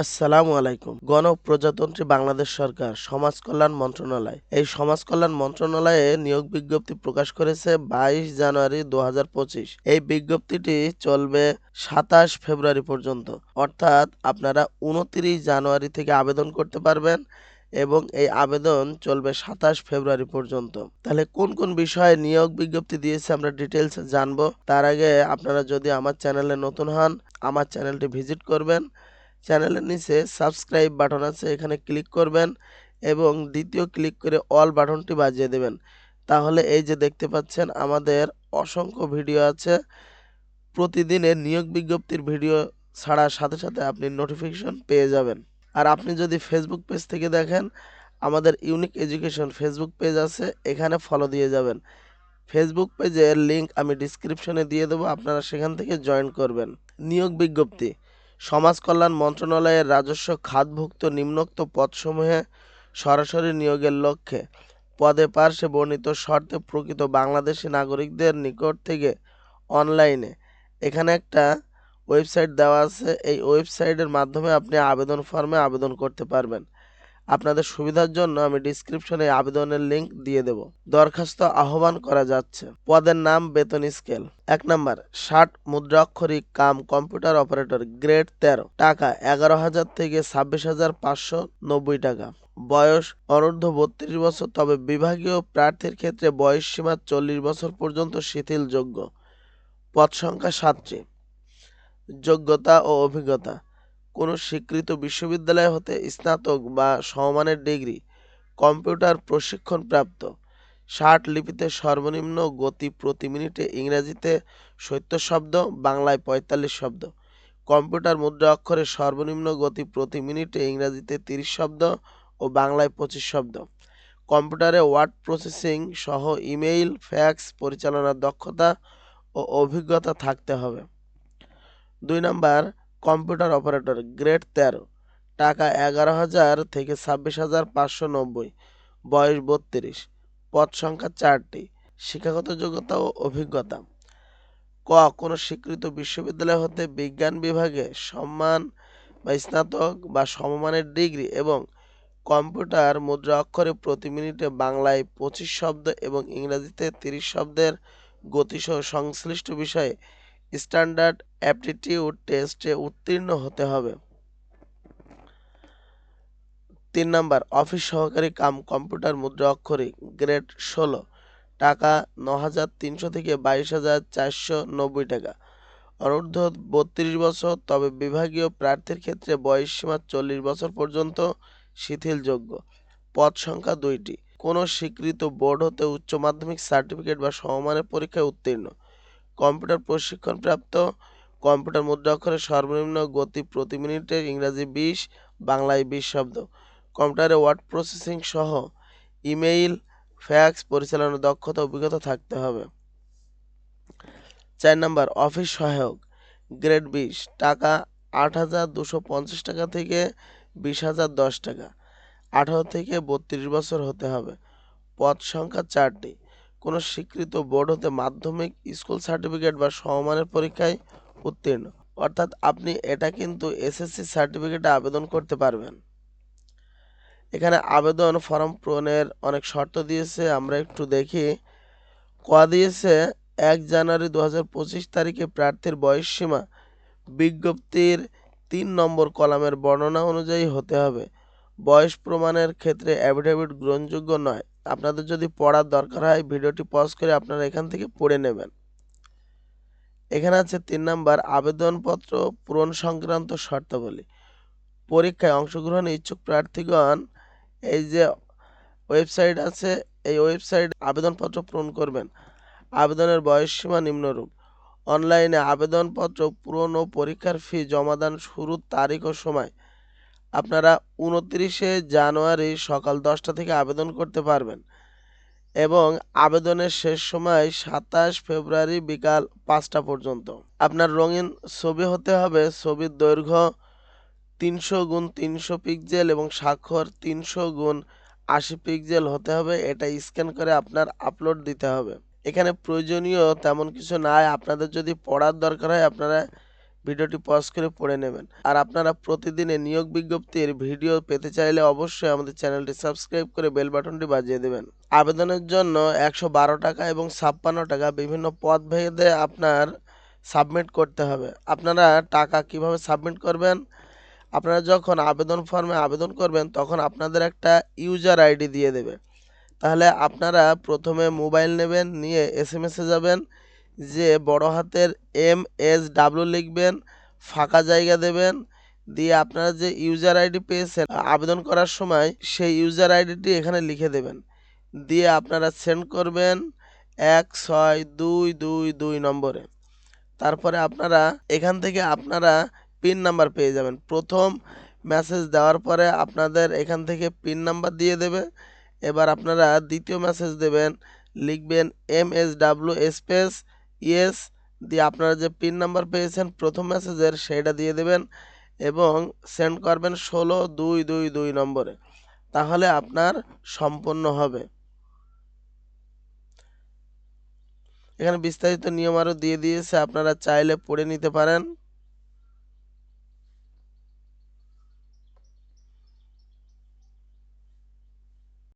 আসসালামু আলাইকুম। গণপ্রজাতন্ত্রী বাংলাদেশ সরকার, সমাজ কল্যাণ মন্ত্রণালয়। এই সমাজ কল্যাণ মন্ত্রণালয়ে নিয়োগ বিজ্ঞপ্তি প্রকাশ করেছে বাইশ জানুয়ারি দু হাজার পঁচিশ। এই বিজ্ঞপ্তিটি চলবে সাতাশ ফেব্রুয়ারি পর্যন্ত। অর্থাৎ আপনারা উনত্রিশ জানুয়ারি থেকে আবেদন করতে পারবেন এবং এই আবেদন চলবে সাতাশ ফেব্রুয়ারি পর্যন্ত। তাহলে কোন কোন বিষয়ে নিয়োগ বিজ্ঞপ্তি দিয়েছে আমরা ডিটেলস জানব। তার আগে আপনারা যদি আমার চ্যানেলে নতুন হন, আমার চ্যানেলটি ভিজিট করবেন। চ্যানেলের নিচে সাবস্ক্রাইব বাটন আছে, এখানে ক্লিক করবেন এবং দ্বিতীয় ক্লিক করে অল বাটনটি বাজিয়ে দেবেন। তাহলে এই যে দেখতে পাচ্ছেন, আমাদের অসংখ্য ভিডিও আছে। প্রতিদিনের নিয়োগ বিজ্ঞপ্তির ভিডিও ছাড়ার সাথে সাথে আপনি নোটিফিকেশন পেয়ে যাবেন। আর আপনি যদি ফেসবুক পেজ থেকে দেখেন, আমাদের ইউনিক এডুকেশন ফেসবুক পেজ আছে, এখানে ফলো দিয়ে যাবেন। ফেসবুক পেজের লিংক আমি ডিসক্রিপশনে দিয়ে দেবো, আপনারা সেখান থেকে জয়েন করবেন। নিয়োগ বিজ্ঞপ্তি। সমাজ কল্যাণ মন্ত্রণালয়ের রাজস্ব খাতভুক্ত নিম্নোক্ত পদসমূহে সরাসরি নিয়োগের লক্ষ্যে। পদে পার্শ্বে বর্ণিত শর্তে প্রকৃত বাংলাদেশি নাগরিকদের নিকট থেকে অনলাইনে। এখানে একটা ওয়েবসাইট দেওয়া আছে। এই ওয়েবসাইটের মাধ্যমে আপনি আবেদন ফর্মে আবেদন করতে পারবেন। আপনাদের সুবিধার জন্য আমি ডিসক্রিপশনে আবেদনের লিংক দিয়ে দেব। দরখাস্ত আহ্বান করা যাচ্ছে। পদের নাম, বেতন স্কেল এক নাম্বার, ষাট মুদ্রাক্ষরিক কাম কম্পিউটার অপারেটর গ্রেড তেরো। টাকা, এগারো হাজার থেকে ছাব্বিশ হাজার পাঁচশো নব্বই টাকা। বয়স, অনূর্ধ্ব বত্রিশ বছর, তবে বিভাগীয় প্রার্থীর ক্ষেত্রে বয়স সীমা চল্লিশ বছর পর্যন্ত শিথিলযোগ্য। পদ সংখ্যা সাতটি। যোগ্যতা ও অভিজ্ঞতা। কোনো স্বীকৃত বিশ্ববিদ্যালয় হতে স্নাতক বা সমমানের ডিগ্রি, কম্পিউটার প্রশিক্ষণপ্রাপ্ত ষাট লিপিতে সর্বনিম্ন গতি প্রতি মিনিটে ইংরেজিতে সত্তর শব্দ, বাংলায় পঁয়তাল্লিশ শব্দ। কম্পিউটার মুদ্রা অক্ষরে সর্বনিম্ন গতি প্রতি মিনিটে ইংরেজিতে তিরিশ শব্দ ও বাংলায় পঁচিশ শব্দ। কম্পিউটারে ওয়ার্ড প্রসেসিং সহ ইমেইল, ফ্যাক্স, পরিচালনার দক্ষতা ও অভিজ্ঞতা থাকতে হবে। দুই নাম্বার কম্পিউটার অপারেটর গ্রেড তেরো, টাকা এগারো হাজার থেকে ছাব্বিশ হাজার পাঁচশো নব্বই, বয়স বত্রিশ, পদ সংখ্যা চারটি, শিক্ষাগত যোগ্যতা ও অভিজ্ঞতা। ক, কোনো স্বীকৃত বিশ্ববিদ্যালয় হতে বিজ্ঞান বিভাগে সম্মান বা স্নাতক বা সমমানের ডিগ্রি এবং কম্পিউটার মুদ্রা অক্ষরে প্রতি মিনিটে বাংলায় পঁচিশ শব্দ এবং ইংরেজিতে তিরিশ শব্দের গতিসহ সংশ্লিষ্ট বিষয়ে স্ট্যান্ডার্ড অ্যাপটিটিউড টেস্টে উত্তীর্ণ হতে হবে। তিন নাম্বার, অফিস সহকারী কাম, কম্পিউটার মুদ্রা অক্ষরিক গ্রেড ষোলো। টাকা ন হাজার তিনশো থেকে বাইশ হাজার চারশো নব্বই টাকা। অনূর্ধ্ব বত্রিশ বছর, তবে বিভাগীয় প্রার্থীর ক্ষেত্রে বয়স সীমা চল্লিশ বছর পর্যন্ত শিথিলযোগ্য। পদ সংখ্যা দুইটি। কোনো স্বীকৃত বোর্ড হতে উচ্চ মাধ্যমিক সার্টিফিকেট বা সমমানের পরীক্ষায় উত্তীর্ণ। কম্পিউটার প্রশিক্ষণপ্রাপ্ত, কম্পিউটার মুদ্রা অক্ষরে সর্বনিম্ন গতি প্রতি মিনিটে ইংরাজি বিশ, বাংলায় বিশ শব্দ। কম্পিউটারে ওয়ার্ড প্রসেসিং সহ ইমেইল, ফ্যাক্স পরিচালনার দক্ষতা, অভিজ্ঞতা থাকতে হবে। চার নাম্বার, অফিস সহায়ক, গ্রেড বিশ, টাকা আট হাজার দুশো পঞ্চাশ টাকা থেকে বিশ হাজার দশ টাকা। আঠারো থেকে বত্রিশ বছর হতে হবে। পদ সংখ্যা চারটি। কোনো স্বীকৃত বোর্ড হতে মাধ্যমিক স্কুল সার্টিফিকেট বা সমমানের পরীক্ষায় উত্তীর্ণ। অর্থাৎ আপনি এটা কিন্তু এসএসসি সার্টিফিকেটে আবেদন করতে পারবেন। এখানে আবেদন ফর্ম পূরণের অনেক শর্ত দিয়েছে, আমরা একটু দেখি। ক দিয়েছে, এক জানুয়ারি দু হাজার পঁচিশ তারিখে প্রার্থীর বয়স সীমা বিজ্ঞপ্তির তিন নম্বর কলামের বর্ণনা অনুযায়ী হতে হবে। বয়স প্রমাণের ক্ষেত্রে অ্যাফিডেভিট গ্রহণযোগ্য নয়। আপনাদের যদি পড়ার দরকার হয়, ভিডিওটি পজ করে আপনারা এখান থেকে পড়ে নেবেন। এখানে আছে তিন নাম্বার, আবেদনপত্র পূরণ সংক্রান্ত শর্তাবলী। পরীক্ষায় অংশগ্রহণে ইচ্ছুক প্রার্থীগণ, এই যে ওয়েবসাইট আছে, এই ওয়েবসাইট আবেদনপত্র পূরণ করবেন। আবেদনের বয়সসীমা নিম্নরূপ। অনলাইনে আবেদনপত্র পূরণ ও পরীক্ষার ফি জমাদান শুরুর তারিখ ও সময়। আপনারা উনত্রিশে জানুয়ারি সকাল দশটা থেকে আবেদন করতে পারবেন। এবং আবেদনের শেষ সময় সাতাশ ফেব্রুয়ারি বিকাল পাঁচটা পর্যন্ত। আপনার রঙিন ছবি হতে হবে, ছবির দৈর্ঘ্য তিনশো গুণ তিনশো পিক্সেল এবং স্বাক্ষর তিনশো গুণ আশি পিক্সেল হতে হবে। এটা স্ক্যান করে আপনার আপলোড দিতে হবে। এখানে প্রয়োজনীয় তেমন কিছু নাই। আপনাদের যদি পড়ার দরকার হয়, আপনারা ভিডিওটি পজ করে পড়ে নেবেন। আর আপনারা প্রতিদিনে নিয়োগ বিজ্ঞপ্তির ভিডিও পেতে চাইলে অবশ্যই আমাদের চ্যানেলটি সাবস্ক্রাইব করে বেল বাটনটি বাজিয়ে দেবেন। আবেদনের জন্য একশো বারো টাকা এবং ছাপ্পান্ন টাকা বিভিন্ন পদ ভেদে আপনার সাবমিট করতে হবে। আপনারা টাকা কীভাবে সাবমিট করবেন? আপনারা যখন আবেদন ফর্মে আবেদন করবেন, তখন আপনাদের একটা ইউজার আইডি দিয়ে দেবে। তাহলে আপনারা প্রথমে মোবাইল নেবেন, নিয়ে এস এম এসে যাবেন যে বড় হাতের এম এস ডাব্লু লিখবেন, ফাঁকা জায়গা দেবেন, দিয়ে আপনারা যে ইউজার আইডি পেয়েছেন, আবেদন করার সময় সেই ইউজার আইডিটি এখানে লিখে দেবেন। দিয়ে আপনারা সেন্ড করবেন এক ছয় দুই দুই দুই নম্বরে। তারপরে আপনারা এখান থেকে আপনারা পিন নাম্বার পেয়ে যাবেন। প্রথম মেসেজ দেওয়ার পরে আপনাদের এখান থেকে পিন নাম্বার দিয়ে দেবে। এবার আপনারা দ্বিতীয় মেসেজ দেবেন, লিখবেন M S W space yes দিয়ে আপনারা যে পিন নাম্বার পেয়েছেন প্রথম মেসেজের সেইটা দিয়ে দেবেন এবং সেন্ড করবেন ষোলো দুই দুই দুই নম্বরে। তাহলে আপনার সম্পন্ন হবে। এখানে বিস্তারিত নিয়ম আরও দিয়ে দিয়েছে, আপনারা চাইলে পড়ে নিতে পারেন।